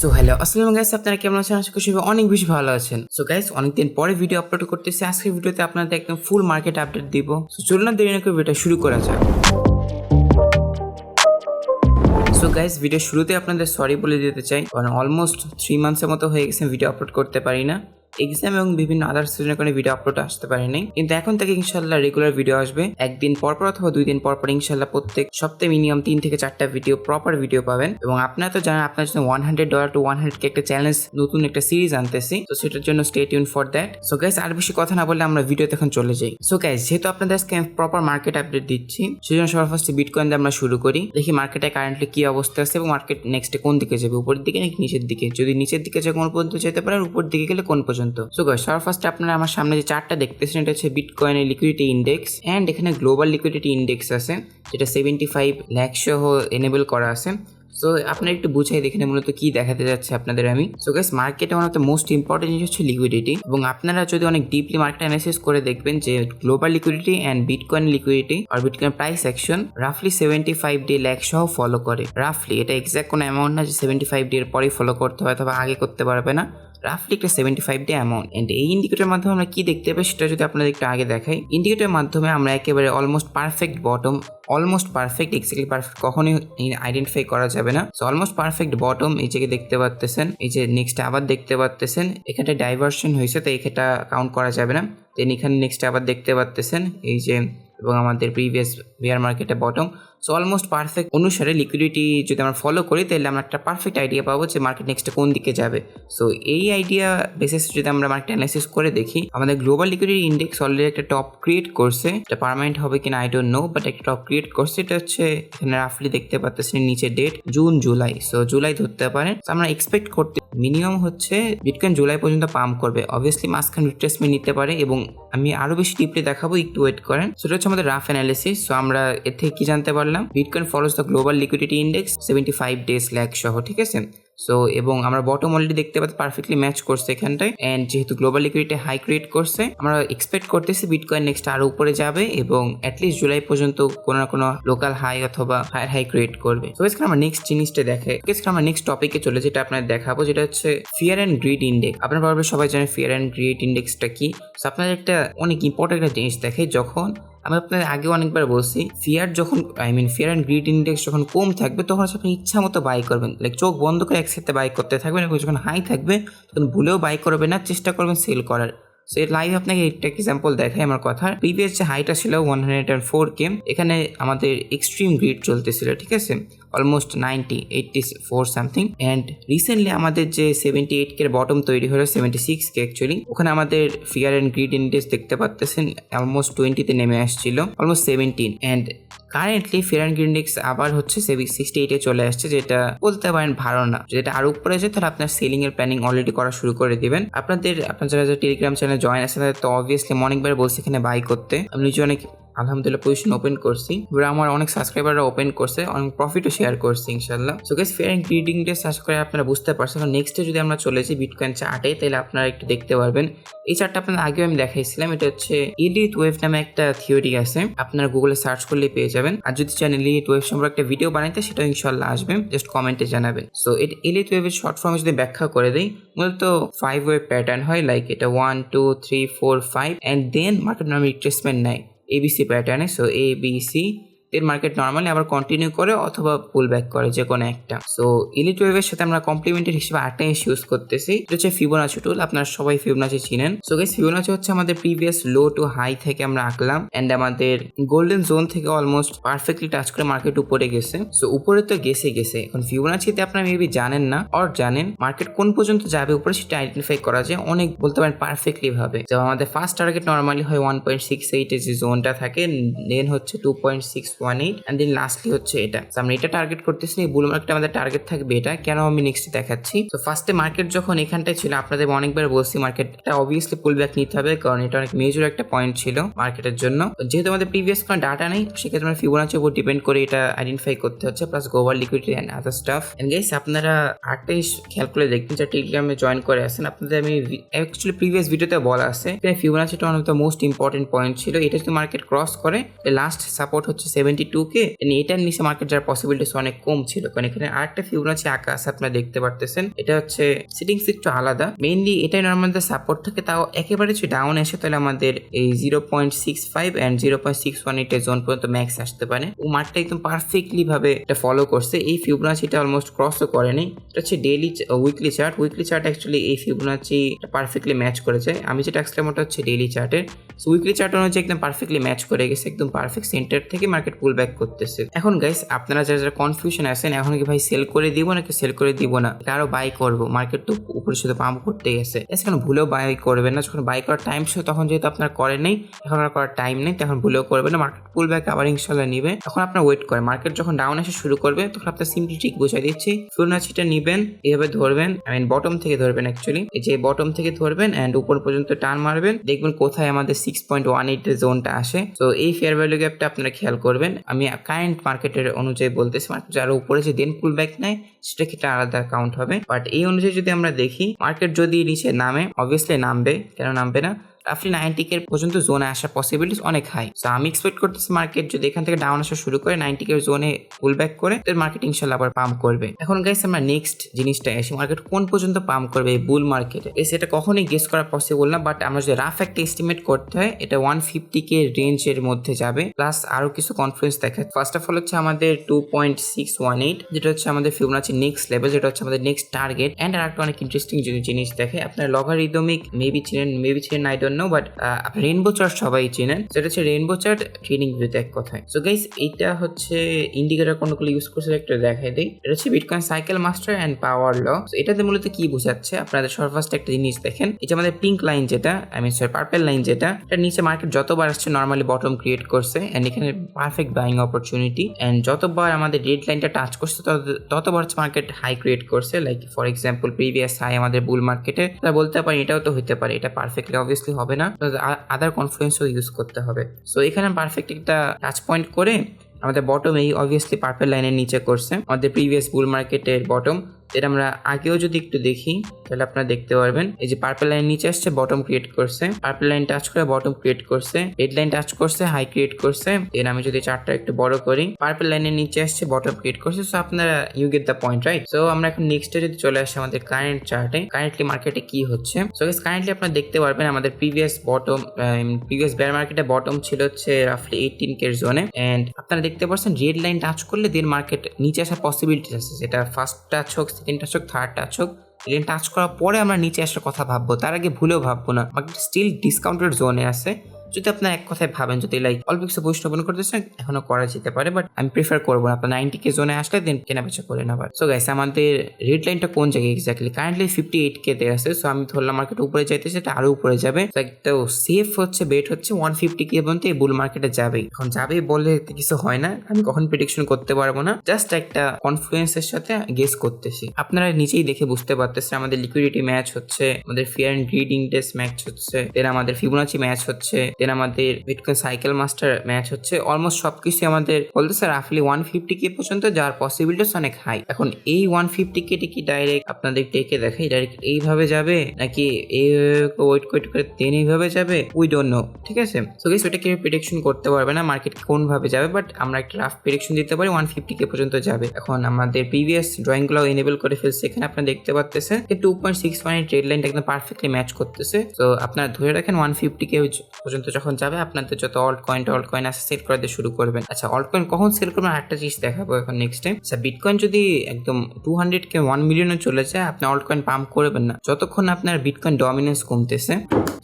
So hello আসসালামু guys আপনারা কেমন আছেন? আশা করি অনেক বেশি ভালো আছেন। সো গাইস অনেকদিন পরে ভিডিও আপলোড করতেছি। আজকের ভিডিওতে আপনাদের একদম ফুল মার্কেট আপডেট দিব। সো চলুন না দেরি না করে ভিডিওটা শুরু করা যাক। সো গাইস ভিডিও শুরুতে আপনাদের সরি বলে দিতে চাই। কারণ অলমোস্ট থ্রি মান্থসের মতো হয়ে গেছে ভিডিও আপলোড করতে পারি না। এক্সাম এবং বিভিন্ন আদার্স সিজনের কারণে ভিডিও আপলোড আসতে পারেনি। কিন্তু এখন থেকে ইনশাল্লাহ রেগুলার ভিডিও আসবে। একদিন পর পর অথবা দুই দিন পর পর ইনশাল্লাহ প্রত্যেক সপ্তাহে মিনিমাম তিন থেকে চারটা ভিডিও প্রপার ভিডিও পাবেন। এবং আপনারা তো জানেন, আপনার জন্য one hundred dollar to one hundred একটা চ্যালেঞ্জ নতুন একটা সিরিজ আনতেছি। তো সেটার জন্য stay tune for that so guys আর বেশি কথা না বললে আমরা ভিডিওতে এখন চলে যাই। সো গাইস যেহেতু আপনাদের আজকে প্রপার মার্কেট আপডেট দিচ্ছি, সেজন্য সবার ফার্স্টে বিটকয়েন দিয়ে আমরা শুরু করি। দেখি মার্কেটে কারেন্টলি কি অবস্থা আছে এবং মার্কেট নেক্সটে কোন দিকে যাবে? উপরের দিকে নাকি নিচের দিকে? যদি নিচের দিকে যায় কোন পর্যন্ত যেতে পারে? উপর দিকে গেলে কোন পর্যন্ত সো গাইস সবার ফার্স্টে আপনারা আমার সামনে যে চারটা দেখতেছেন, এটা হচ্ছে বিটকয়েনের লিকুইডিটি ইন্ডেক্স অ্যান্ড এখানে গ্লোবাল লিকুইডিটি ইন্ডেক্স আছে, যেটা সেভেন্টি ফাইভ ল্যাক সহ এনেবল করা আছে। সো আপনারা একটু বুঝাই দেখেন মূলত কি দেখাতে যাচ্ছে আপনাদের আমি। সো গাইস মার্কেটে one of the most important জিনিস হচ্ছে লিকুইডিটি এবং আপনারা যদি অনেক ডিপলি মার্কেট অ্যানালিসিস করে দেখবেন যে global liquidity and bitcoin liquidity R bitcoin price action রাফলি সেভেন্টি ফাইভ ডে ল্যাক সহ ফলো করে। রাফলি এটা এক্সাক্ট কোনো অ্যামাউন্ট না যে সেভেন্টি ফাইভ ডে এর পরেই ফলো করতে হয় অথবা আগে করতে পারবে না। রাফলি একটা seventy five day amount and এই ইন্ডিকেটরের মাধ্যমে আমরা কি দেখতে পাই সেটা যদি আপনাদের একটু আগে দেখাই ইন্ডিকেটরের মাধ্যমে আমরা একেবারে almost perfect bottom almost perfect exactly perfect কখনোই আইডেন্টিফাই করা যাবে না। সো অলমোস্ট পারফেক্ট বটম এই যে দেখতে পাচ্তেছেন এই যে নেক্সট আবার দেখতে পাচ্তেছেন এখানে ডাইভার্সন হয়েছে, তো এখানটা কাউন্ট করা যাবে না। দেন এখানে নেক্সট আবার দেখতে পাচ্তেছেন এই যে, এবং আমাদের প্রিভিয়াস বিয়ার মার্কেটে বটম সো অলমোস্ট পারফেক্ট অনুসারে লিকুইডিটি যদি আমরা ফলো করি, তাহলে আমরা একটা পারফেক্ট আইডিয়া পাবো যে মার্কেট নেক্সটে কোন দিকে যাবে। সো এই আইডিয়া বেসিস যদি আমরা মার্কেট অ্যানালাইসিস করে দেখি, আমাদের গ্লোবাল লিকুইডিটি ইন্ডেক্স অলরেডি একটা টপ ক্রিয়েট করছে। এটা পারমানেন্ট হবে কিনা আই ডোন্ট নো বাট একটা টপ ক্রিয়েট করছে। এটা হচ্ছে রাফলি দেখতে পাচ্ছেন নিচে date June July so July ধরতে পারেন। আমরা এক্সপেক্ট করতে মিনিমাম হচ্ছে বিটকয়েন জুলাই পর্যন্ত পাম্প করবে। অবভিয়াসলি মাঝখান রিট্রেসমেন্ট নিতে পারে এবং আমি আরও বেশি ডিপলি দেখাবো, একটু ওয়েট করেন। সেটা হচ্ছে আমাদের রাফ অ্যানালিসিস সো আমরা এর থেকে কি জানতে পারলাম? Bitcoin follows the global liquidity index seventy five days lag সহ ঠিক আছে? সো এবং আমরা বটম অলরেডি দেখতে পাচ্ছি পারফেক্টলি ম্যাচ করছে এখানটায়। অ্যান্ড যেহেতু গ্লোবাল লিকুইডিটি হাই ক্রিয়েট করছে, আমরা এক্সপেক্ট করতেছি বিটকয়েন নেক্সট আরও উপরে যাবে এবং অ্যাটলিস্ট জুলাই পর্যন্ত কোনো না কোনো লোকাল হাই অথবা হায়ার হাই ক্রিয়েট করবে। তো আজকে আমরা নেক্সট জিনিসটা দেখে আজকে আমরা নেক্সট টপিকে চলে যেটা আপনাদের দেখাবো, যেটা হচ্ছে ফিয়ার অ্যান্ড গ্রিড ইন্ডেক্স আপনার পারবে সবাই জানেন ফিয়ার অ্যান্ড গ্রিড ইন্ডেক্সটা কি? সো আপনাদের একটা অনেক ইম্পর্টেন্ট একটা জিনিস দেখে, যখন আমি আপনাদের আগে অনেকবার বলছি ফিয়ার যখন I mean fear and greed index যখন কম থাকবে, তখন আপনি ইচ্ছা মতো বাই করবেন। লাইক চোখ বন্ধ করে একসাথে বাই করতে থাকবেন এবং যখন হাই থাকবে, তখন ভুলেও বাই করবে না, চেষ্টা করবেন সেল করার। সো এর লাইভ আপনাকে একটা এক্সাম্পল দেখাই আমার কথা প্রিভিয়াস যে হাইটা ছিল one hundred and four K এখানে আমাদের এক্সট্রিম গ্রিড চলতেছিল, ঠিক আছে? Almost ninety eighty four something and recently আমাদের যে সেভেন্টি এইট কে বটম তৈরি হলো সেভেন্টি সিক্স কে অ্যাকচুয়ালি ওখানে আমাদের ফিয়ার অ্যান্ড গ্রিড ইন্ডেক্স দেখতে পাচ্তেছেন অলমোস্ট টোয়েন্টিতে নেমে আসছিল almost seventeen and currently fear and greed আবার হচ্ছে সিক্সটি এইটে চলে আসছে, যেটা বলতে পারেন ভালো না। যেটা আর উপরে আছে, তাহলে আপনার সেলিং এর প্ল্যানিং অলরেডি করা শুরু করে দিবেন। আপনাদের, আপনার যারা যারা টেলিগ্রাম চ্যানেল জয়েন আছে, তাদের তো অবভিয়াসলি অনেকবার বলছে এখানে বাই করতে। আপনি যদি অনেক আলহামদুলিল্লাহ পজিশন ওপেন করছি। এবার আমার অনেক সাবস্ক্রাইবাররা ওপেন করছে, অনেক প্রফিটও শেয়ার করছি ইনশাল্লাহ so guys fear and greeding day search করে আপনারা বুঝতে পারছেন। নেক্সটে যদি আমরা চলে যাই বিটকয়েন চার্টে তাহলে আপনারা একটু দেখতে পারবেন। এই চার্টটা আপনার আগেও আমি দেখাইছিলাম, এটা হচ্ছে ইলিট ওয়েভ নামে একটা থিওরি আছে। আপনারা গুগলে সার্চ করলে পেয়ে যাবেন। আর যদি চান ইলিট ওয়েভ সম্পর্কে একটা ভিডিও বানাইতে, সেটা ইনশাল্লাহ আসবে। জাস্ট কমেন্টে জানাবেন। সো এটা ইলিট ওয়েভের শর্ট ফর্মে যদি ব্যাখ্যা করে দেই, মূলত ফাইভ ওয়েভ প্যাটার্ন হয়। লাইক এটা one two three four five and then market normal retracement নেয়। এবিসি প্যাটার্নে সো এ বি সি এর মার্কেট নর্মালি আবার কন্টিনিউ করে অথবা পুল ব্যাক করে যে কোনো একটা। সো ইলিট ওয়েভের সাথে আমরা কমপ্লিমেন্টারি হিসেবে আটটা ইঞ্চ ইউজ করতেছি। এটা হচ্ছে ফিবোনাচি টুল আপনারা সবাই ফিবোনাচি চিনেন। সো গেস ফিবোনাচি হচ্ছে আমাদের প্রিভিয়াস লো টু হাই থেকে আমরা আঁকলাম। অ্যান্ড আমাদের গোল্ডেন জোন থেকে অলমোস্ট পারফেক্টলি টাচ করে মার্কেট উপরে গেছে। সো উপরে তো গেছে গেছে। এখন ফিবোনাচিতে আপনারা মেবি জানেন না অর জানেন মার্কেট কোন পর্যন্ত যাবে উপরে সেটা আইডেন্টিফাই করা যায় অনেক বলতে পারেন পারফেক্টলি ভাবে। যেমন আমাদের ফার্স্ট টার্গেট নর্মালি হয় ওয়ান পয়েন্ট সিক্স এইটের যে জোনটা থাকে দেন হচ্ছে two point six one eight and then lastly হচ্ছে এটা। আমরা এটা টার্গেট করতেছি বুল মার্কেট আমাদের টার্গেট থাকবে এটা। কেন আমি নেক্সট দেখাচ্ছি? তো ফার্স্টে মার্কেট যখন এখানটায় ছিল, আপনাদের অনেকবার বলছি মার্কেটটা অবভিয়াসলি পুল ব্যাক নিতে হবে, কারণ এটা অনেক মেজর একটা পয়েন্ট ছিল মার্কেটের জন্য। যেহেতু আমাদের প্রিভিয়াস কোনো ডাটা নেই সেক্ষেত্রে আমরা ফিবোনাচির উপর ডিপেন্ড করে এটা আইডেন্টিফাই করতে হচ্ছে plus গোভার liquidity and other stuff and guys আপনারা আরেকটা খেয়াল করে দেখবেন যে টেলিগ্রামে জয়েন করে আসেন আপনাদের আমি অ্যাকচুয়ালি প্রিভিয়াস ভিডিওতে বলা আছে। ফিবোনাচিটা দ্য মোস্ট ইম্পর্টেন্ট পয়েন্ট ছিল। এটা যদি মার্কেট ক্রস করে লাস্ট সাপোর্ট হচ্ছে সেভেন সেভেন্টি টু কে এটার নিচে মার্কেট যাওয়ার পসিবিলিটিস অনেক কম ছিল। কারণ এখানে আরেকটা আছে আপনারা দেখতে পারতেছেন। এটা হচ্ছে সিটিংস একটু আলাদা। মেইনলি এটাই আমাদের সাপোর্ট থাকে, তাও একেবারে যদি ডাউন আসে, তাহলে আমাদের এই zero point six five and zero point six one এইটের জোন পর্যন্ত ম্যাক্স আসতে পারে। ও মার্কটা একদম পারফেক্টলি ভাবে এটা ফলো করছে। এই ফিবোনাচিটা অলমোস্ট ক্রসও করেনি এটা হচ্ছে daily weekly chart weekly chart actually এই ফিবোনাচি পারফেক্টলি ম্যাচ করেছে। আমি যেটা এক্সপ্লেন ওটা হচ্ছে ডেইলি চার্টের সো উইকলি চার্ট অনুযায়ী একদম পারফেক্টলি ম্যাচ করে গেছে, একদম পারফেক্ট সেন্টার থেকে মার্কেট পুল ব্যাক করতেছে। এখন গাইস আপনারা যারা যারা কনফিউশন আছেন, এখন কি ভাই সেল করে দিব নাকি সেল করে দিব না? আরও বাই করব। মার্কেট তো উপরে শুধু পাম্প করতে গেছে এখন ভুলেও বাই করবেন না। যখন বাই করার টাইম ছিল, তখন যেহেতু আপনার করে নেই, এখন আর করার টাইম নেই, তখন ভুলেও করবেন না। মার্কেট পুল ব্যাক আবার ইনশাল্লাহ নিবে। এখন আপনার ওয়েট করে মার্কেট যখন ডাউন আসা শুরু করবে, তখন আপনার সিম্পলি ঠিক বুঝাই দিচ্ছি। ফিবোনাচিটা নিবেন এভাবে ধরবেন। আই মিন বটম থেকে ধরবেন অ্যাকচুয়ালি যে বটম থেকে ধরবেন অ্যান্ড উপর পর্যন্ত টান মারবেন। দেখবেন কোথায় আমাদের সিক্স পয়েন্ট ওয়ান এইট জোনটা আসে। তো এই ফেয়ার ভ্যালু গ্যাপটা আপনারা খেয়াল করবেন। আমি কারেন্ট মার্কেটের অনুযায়ী বলতেছি যারা উপরে যে দেন পুল ব্যাক নেয়, সেটা ক্ষেত্রে আলাদা অ্যাকাউন্ট হবে? বাট এই অনুযায়ী যদি আমরা দেখি মার্কেট যদি নিচে নামে অবভিয়াসলি নামবে। কেন নামবে না? রাফলি নাইনটি কে পর্যন্ত জোনে আসার পসিবিলিটিস অনেক হাই সো আমি এক্সপেক্ট করতেছি মার্কেট যদি এখান থেকে ডাউন আসা শুরু করে নাইনটি কে জোনে পুল ব্যাক করে, এর মার্কেট ইনশাল্লাহ আবার পাম্প করবে। এখন গাইস আমরা নেক্সট জিনিসটা এসে মার্কেট কোন পর্যন্ত পাম্প করবে এই বুল মার্কেটে এসে এটা কখনোই গেস করা পসিবল না বাট আমরা যদি রাফ একটা এস্টিমেট করতে হয়, এটা ওয়ান ফিফটি কে রেঞ্জের মধ্যে যাবে প্লাস আরও কিছু কনফারেন্স দেখা ফার্স্ট অফ অল হচ্ছে আমাদের two point six one eight যেটা হচ্ছে আমাদের ফিবোনাচি নেক্সট লেভেল যেটা হচ্ছে আমাদের নেক্সট টার্গেট অ্যান্ড আর একটা অনেক ইন্টারেস্টিং জিনিস দেখে আপনার লগারিদমিক মেবি চিনেন মেবি চিনেন I know but rainbow chart সবাই চেনেন। সেটা হচ্ছে রেনবো চার্ট ট্রেডিং ভিউতে এক কথায়। সো গাইস এইটা হচ্ছে ইন্ডিকেটার কোনগুলো ইউজ করছে, একটা দেখাই দিই। এটা হচ্ছে bitcoin cycle master and power law এটাতে মূলত কি বোঝাচ্ছে? আপনাদের সর্বাস্ট একটা জিনিস দেখেন। এটা আমাদের পিঙ্ক লাইন যেটা I mean sorry purple line যেটা এটা নিচে মার্কেট যতবার আসছে নর্মালি বটম ক্রিয়েট করছে অ্যান্ড এখানে পারফেক্ট বাইং অপরচুনিটি অ্যান্ড যতবার আমাদের রেড লাইনটা টাচ করছে, তত- ততবার হচ্ছে মার্কেট হাই ক্রিয়েট করছে। Like for example previous high আমাদের বুল মার্কেটে তা বলতে পারি এটাও তো হতে পারে, এটা পারফেক্টলি অবভিয়াসলি হবে। না। আদার কনফ্লুয়েন্সও ইউজ করতে হবে। সো এখানে পারফেক্ট একটা টাচ পয়েন্ট করে আমাদের বটম এই অবভিয়াসলি পার্পেল লাইনের নিচে করছে। আমাদের প্রিভিয়াস বুল মার্কেটের বটম এটা আমরা আগেও যদি একটু দেখি, তাহলে আপনারা দেখতে পারবেন। এই যে পার্পেল লাইন নিচে আসছে বটম ক্রিয়েট করছে। পার্পেল লাইন টাচ করে বটম ক্রিয়েট করছে। রেড লাইন টাচ করছে হাই ক্রিয়েট করছে। দেন আমি যদি চার্টটা একটু বড় করি পার্পেল লাইনের নিচে আসছে বটম ক্রিয়েট করছে। সো আপনারা you get the point right so আমরা এখন নেক্সটে যদি চলে আসি আমাদের কারেন্ট চার্টে কারেন্টলি মার্কেটে কি হচ্ছে? সো কারেন্টলি আপনারা দেখতে পারবেন আমাদের প্রিভিয়াস বটম প্রিভিয়াস বেয়ার মার্কেটে বটম ছিল হচ্ছে রাফলি এইটিন কের জোনে এন্ড আপনারা দেখতে পাচ্ছেন রেড লাইন টাচ করলে দেন মার্কেট নিচে আসার পসিবিলিটিস আছে। সেটা ফার্স্ট টাচ হোক সেকেন্ড টাচ হোক থার্ড টাচ হোক টাচ করার পরে আমরা নিচে আসার কথা ভাববো, তার আগে ভুলেও ভাববো না। বাকি স্টিল ডিসকাউন্টেড জোনে আছে। যদি আপনার এক কথায় ভাবেন, যদি লাইক অল্প কিছু বৈষ্ণবন করতেছেন এখনও করা যেতে পারে বাট আমি প্রিফার করব না। আপনার নাইনটি কে জোনে আসলে দেন কেনা বেচা করে নেবার সো গাইস আমাদের রেড লাইনটা কোন জায়গায় exactly currently fifty eight K তে আছে সো আমি ধরলাম মার্কেট উপরে যাইতে সেটা আরও উপরে যাবে। তো সেফ হচ্ছে বেট হচ্ছে ওয়ান ফিফটি কে পর্যন্ত এই বুল মার্কেটে যাবেই। এখন যাবেই বলে কিছু হয় না, আমি কখন প্রেডিকশন করতে পারব না জাস্ট একটা কনফ্লুয়েন্সের সাথে গেস করতেছি। আপনারা নিজেই দেখে বুঝতে পারতেছেন, আমাদের লিকুইডিটি ম্যাচ হচ্ছে, আমাদের fear and greed index match হচ্ছে দেন আমাদের ফিবোনাচি ম্যাচ হচ্ছে দেন আমাদের বিটকয়েন সাইকেল মাস্টার ম্যাচ হচ্ছে। অলমোস্ট সবকিছু আমাদের বলতেছে রাফলি ওয়ান ফিফটি কে পর্যন্ত যাওয়ার পসিবিলিটিস অনেক হাই এখন এই ওয়ান ফিফটি কে কি ডাইরেক্ট আপনাদের টেকে দেখাই? ডাইরেক্ট এইভাবে যাবে? নাকি এইভাবে ওয়েট কোয়েট করে দেন এইভাবে যাবে? উই ডোন্ট নো ঠিক আছে? সো গেস ওটা কেউ প্রেডিকশন করতে পারবে না? মার্কেট কোন ভাবে যাবে? বাট আমরা একটা রাফ প্রেডিকশন দিতে পারি ওয়ান ফিফটি কে পর্যন্ত যাবে। এখন আমাদের প্রিভিয়াস ড্রয়িংগুলো এনেবল করে ফেলছে এখানে, আপনারা দেখতে পাচ্ছেন two point six one trade লাইনটা একদম পারফেক্টলি ম্যাচ করতেছে। তো আপনারা ধরে রাখেন ওয়ান ফিফটি কে পর্যন্ত যখন যাবে আপনাদের যত অল্ট কয়েন অল্ট কয়েন আছে সেল করে শুরু করবেন। আচ্ছা অল্ট কয়েন কখন সেল করবেন? একটা জিনিস দেখাবো এখন নেক্সট টাইম আচ্ছা বিটকয়েন যদি একদম টু হান্ড্রেড কে ওয়ান মিলিয়নে চলে যায়, আপনি অল্ট কয়েন পাম্প করবেন না। যতক্ষণ আপনার বিটকয়েন ডমিনেন্স কমতেছে।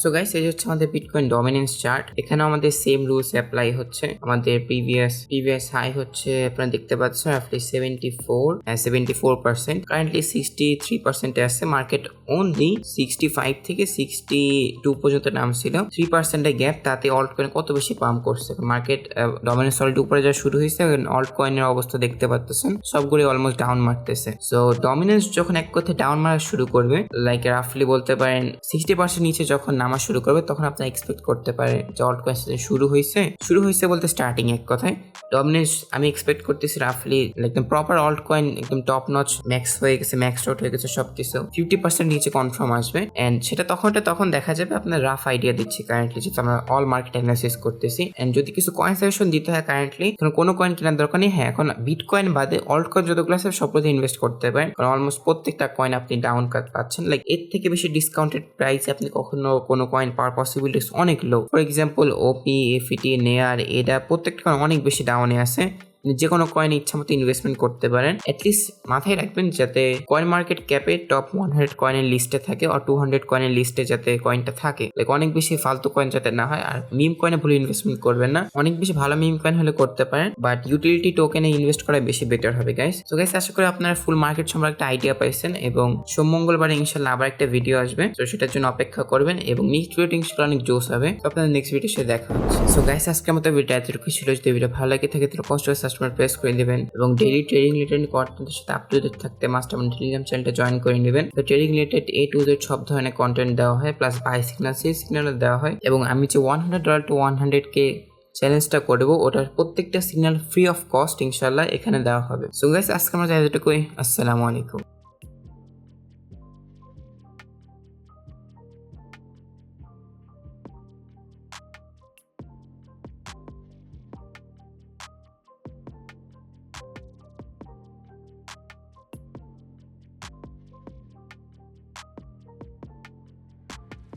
সো গাইস এই হচ্ছে আমাদের বিটকয়েন ডমিনেন্স চার্ট এখানে আমাদের সেম রুলস অ্যাপ্লাই হচ্ছে। আমাদের প্রিভিয়াস প্রিভিয়াস হাই হচ্ছে, আপনারা দেখতে পাচ্ছেন রাফলি seventy four seventy four percent currently sixty three পার্সেন্টে আসছে মার্কেট অনলি সিক্সটি ফাইভ থেকে সিক্সটি টু পর্যন্ত নামছিল। থ্রি পার্সেন্টের গ্যাপ তাতে অল্ট কয়েন কত বেশি পাম্প করছে? মার্কেট ডমিনেন্স অলরেডি উপরে যাওয়া শুরু হয়েছে অল্ট কয়েনের অবস্থা দেখতে পাচ্ছেন সবগুলো অলমোস্ট ডাউন মারতেছে। সো ডমিনেন্স যখন এক কথায় ডাউন মারা শুরু করবে লাইক রাফলি বলতে পারেন সিক্সটি পার্সেন্ট নিচে যখন নামা শুরু করবে, তখন আপনি এক্সপেক্ট করতে পারেন যে অল্ট কয়েন শুরু হয়েছে। শুরু হয়েছে বলতে স্টার্টিং এক কথায়। ডমিনেন্স আমি এক্সপেক্ট করতেছি রাফলি একদম প্রপার অল্ট কয়েন একদম টপ নচ ম্যাক্স হয়ে গেছে ম্যাক্স আউট হয়ে গেছে সবকিছু। ফিফটি পার্সেন্ট নিচে কনফার্ম আসবে। এন্ড সেটা তখনটা তখন দেখা যাবে, আপনার রাফ আইডিয়া দিচ্ছি কারেন্টলি যেহেতু আমরা অল মার্কেট অ্যানালাইসিস করতেছি। এন্ড যদি কিছু কয়েন সাজেশন দিতে হয় কারেন্টলি তখন কোনো কয়েন কেনার দরকার নেই। হ্যাঁ এখন বিট কয়েন বাদে অল্ট কয়েন যতগুলো আছে সব প্রতি ইনভেস্ট করতে পারেন। কারণ অলমোস্ট প্রত্যেকটা কয়েন আপনি ডাউন কাট পাচ্ছেন। লাইক এর থেকে বেশি ডিসকাউন্টেড প্রাইসে আপনি কখনো কোনো কয়েন পাওয়ার পসিবিলিটিস অনেক লো ফর এক্সাম্পল ওপি এফিটি নেয়ার এডা প্রত্যেকটা অনেক বেশি ডাউনে আছে। যে কোনো কয়েন ইচ্ছা মতো ইনভেস্টমেন্ট করতে পারেন অ্যাটলিস্ট মাথায় রাখবেন যাতে কয়েন মার্কেট ক্যাপে টপ ওয়ান হান্ড্রেড কয়েনের লিস্টে থাকে আর টু হান্ড্রেড কয়েনের লিস্টে যাতে কয়েনটা থাকে। লাইক অনেক বেশি ফালতু কয়েন যাতে না হয়, আর মিম কয়েনে ভুল ইনভেস্টমেন্ট করবেন না। অনেক বেশি ভালো মিম কয়েন হলে করতে পারেন বাট ইউটিলিটি টোকেনে ইনভেস্ট করা বেশি বেটার হবে গাইস তো গাইস আশা করি আপনারা ফুল মার্কেট সম্পর্কে একটা আইডিয়া পাইছেন এবং সোম মঙ্গলবারে ইনশাল্লাহ আবার একটা ভিডিও আসবে। তো সেটার জন্য অপেক্ষা করবেন এবং নেক্সট ভিডিও ইনশাল্লাহ অনেক জোস হবে। আপনাদের নেক্সট ভিডিও সে দেখা হচ্ছে। সো গাইস আজকের মতো ভিডিও এতটুকু ছিল। যদি ভিডিও ভালো লাগে থাকে, তাহলে কষ্ট সাবস্ক্রাইব প্রেস করে দেবেন এবং ডেইলি ট্রেডিং রিলেটেড কন্টেন্টের সাথে আপ টু ডেট থাকতে মাস্টার টেলিগ্রাম চ্যানেলটা জয়েন করে নেবেন। তো trading related A to Z সব ধরনের কন্টেন্ট দেওয়া হয় প্লাস বাই সিগনাল সেই সিগনালও দেওয়া হয়। এবং আমি যে one hundred dollar to one hundred K চ্যালেঞ্জটা করব ওটার প্রত্যেকটা সিগন্যাল ফ্রি অফ কস্ট ইনশাল্লাহ এখানে দেওয়া হবে। সো গাইস আজকে আমরা এতটুকুই আসসালামু আলাইকুম।